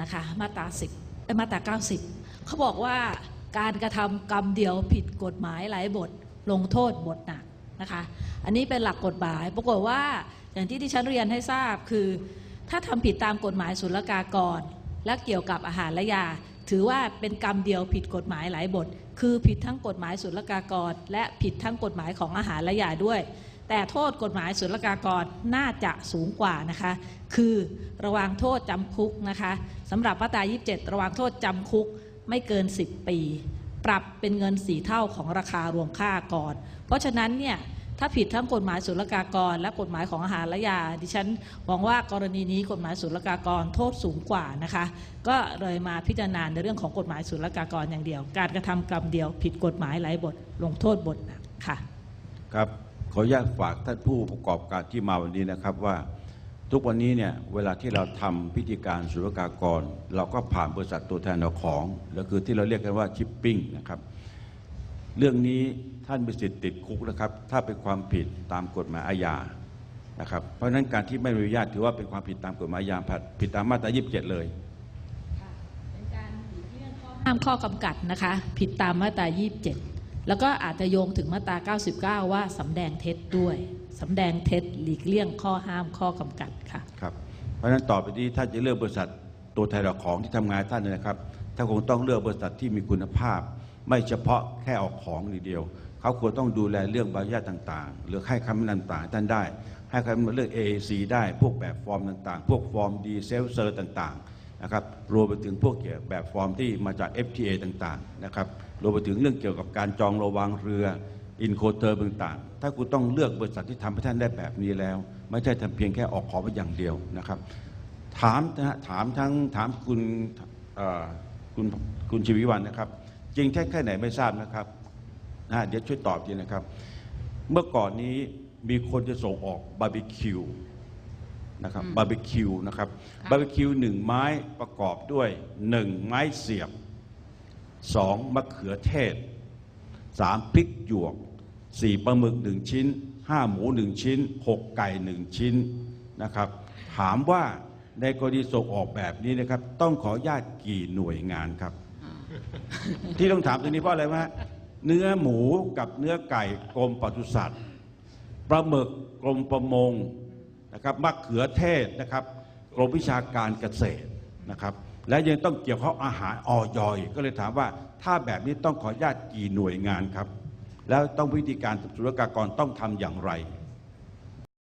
นะคะมาตรา10เอ้ยมาตรา 90 เขาบอกว่าการกระทำกรรมเดียวผิดกฎหมายหลายบทลงโทษบทหนักนะคะอันนี้เป็นหลักกฎหมายปรากฏว่าอย่างที่ที่ฉันเรียนให้ทราบคือ ถ้าทำผิดตามกฎหมายศุลกากร และเกี่ยวกับอาหารและยา ถือว่าเป็นกรรมเดียวผิดกฎหมายหลายบท คือผิดทั้งกฎหมายศุลกากร และผิดทั้งกฎหมายของอาหารและยาด้วย แต่โทษกฎหมายศุลกากรน่าจะสูงกว่านะคะ คือระวางโทษจำคุกนะคะสำหรับมาตรา27 ระวางโทษจำคุกไม่เกิน 10 ปี ปรับเป็นเงินสีเท่าของราคารวมค่าก่อน เพราะฉะนั้นเนี่ยถ้าผิดทั้งกฎหมายศุลกากร และกฎหมายของอาหารและยา ดิฉันหวังว่ากรณีนี้กฎหมายศุลกากรโทษสูงกว่านะคะ ก็เลยมาพิจารณาในเรื่องของกฎหมายศุลกากรอย่างเดียว การกระทำกรรมเดียว ผิดกฎหมายหลายบท ลงโทษบทหนักค่ะ ครับ ขออนุญาตฝากท่านผู้ประกอบการที่มาวันนี้นะครับว่าทุกวันนี้เนี่ยเวลาที่เราทำพิธีการศุลกากร เราก็ผ่านบริษัทตัวแทนเอาของแล้วคือที่เราเรียกกันว่าชิปปิ้งนะครับ เรื่องนี้ท่านมีสิทธิ์ติดคุกนะครับ ถ้าเป็นความผิดตามกฎหมายอาญานะครับเพราะฉะนั้นการที่ไม่อนุญาตถือว่าเป็นความผิดตามกฎหมายอาญาผิดตามมาตรา 27 เลยเป็นการหลีกเลี่ยงข้อห้ามข้อกำกัดนะคะ ผิดตามมาตรา 27 แล้วก็อาจจะโยงถึงมาตรา 99 ว่าสำแดงเท็จด้วยสำแดงเท็จหลีกเลี่ยงข้อห้ามข้อกำกัดค่ะครับเพราะฉะนั้นต่อไปนี้ถ้าจะเลือกบริษัทตัวแทนของที่ทำงานท่านเนยนะครับถ้านคงต้องเลือกบริษัทที่มีคุณภาพ ไม่เฉพาะแค่ออกของอย่างเดียว เขาควรต้องดูแลเรื่องใบอนุญาตต่างๆ หรือให้คำแนะนำต่างๆท่านได้ ให้คำแนะนำเรื่อง AAC ได้พวกแบบฟอร์มต่างๆ พวกฟอร์มดีเซลเซอร์ต่างๆ นะครับรวมไปถึงพวกเกี่ยวแบบฟอร์มที่มาจาก FTA ต่างๆนะครับรวมไปถึงเรื่องเกี่ยวกับการจองระวางเรืออินโคเตอร์ต่างๆ ถ้าคุณต้องเลือกบริษัทที่ทำให้ท่านได้แบบนี้แล้ว ไม่ใช่ทำเพียงแค่ออกขอไปอย่างเดียวนะครับ ถามนะถามทั้งถามคุณคุณคุณชีวิวันนะครับ จริงแค่แค่ไหนไม่ทราบนะครับนะเดี๋ยวช่วยตอบทีนะครับ เมื่อก่อนนี้มีคนจะส่งออกบาร์บีคิว นะครับบาร์บีคิวนะครับบาร์บีคิวหนึ่งไม้ประกอบด้วยหนึ่งไม้เสียบสองมะเขือเทศสามพริกหยวกสี่ปลาหมึกหนึ่งชิ้นห้าหมูหนึ่งชิ้นหกไก่หนึ่งชิ้นนะครับ ถามว่าในกรณีส่งออกแบบนี้นะครับ ต้องขออนุญาตกี่หน่วยงานครับ ที่ต้องถามตรงนี้เพราะอะไรวะเนื้อหมูกับเนื้อไก่กรมปศุสัตว์ปลาหมึกกรมประมง นะครับมะเขือเทศนะครับกรมวิชาการเกษตรนะครับและยังต้องเกี่ยวข้องอาหารออยอย ก็เลยถามว่าถ้าแบบนี้ต้องขออนุญาตกี่หน่วยงานครับ แล้วต้องวิธีการศุลกากรต้องทำอย่างไร